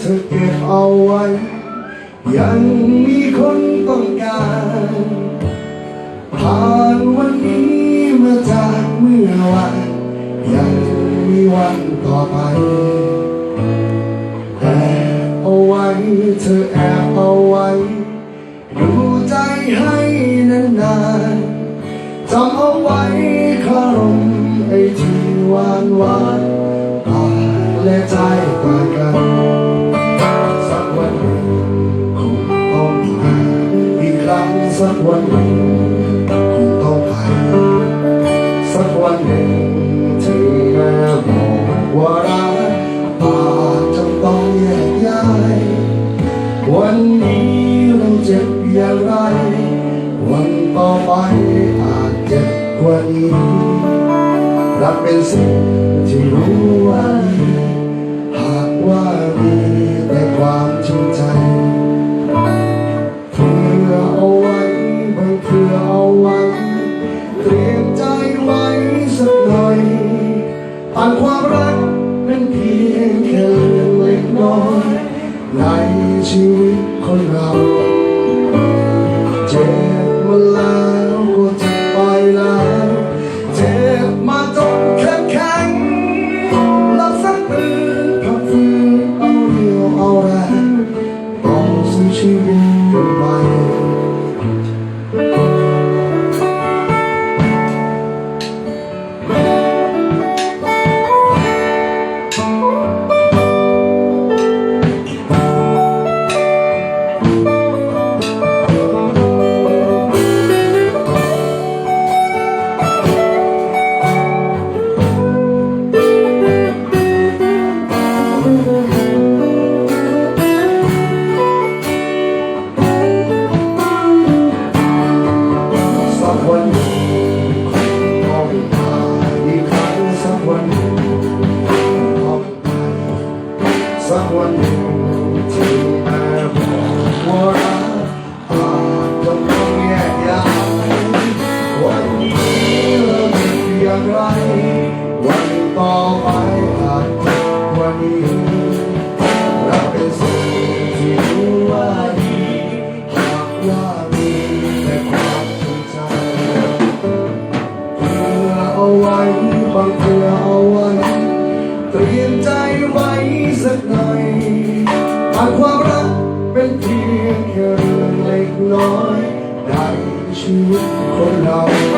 เธอเก็บเอาไว้ ยังมีคนต้องการผ่านวันนี้มาจากเมื่อวานยังมีวันต่อไปแอบเอาไว้เธอแอบเอาไว้ ดูใจให้นานๆจำเอาไว้คารมไอ้ที่วานหวาน และใจต่ากัน สักวันหนึ่งคงต้องหาอีกครั้งสักวันหนึ่งคงต้องไปสักวันหนึ่งที่แม่บอกว่ารักอาจจะต้องแยกย้าย วันนี้เราเจ็บอย่างไร วันต่อไปอาจเจ็บกว่านี้รักเป็นสิ่งที่รู้ว่าดีหาก ว่ามีแต่ความจริงใจเพื่อเอาไว้บางเพื่อเอาไว้ เตรียมใจไว้สักหน่อยผ่านความรักนั้นเพียงแค่เล็กน้อย ในชีวิตคนเรา วันต่อไปอาจจะกว่านี้รักเป็นสิ่งที่รู้ว่าดีหากว่ามีแต่ความจริงใจเพื่อเอาไว้บางเพื่อเอาไว้เตรียมใจไว้สักหน่อยหากความรักเป็นเพียงแค่เรื่องเล็กน้อยในชีวิตคนเรา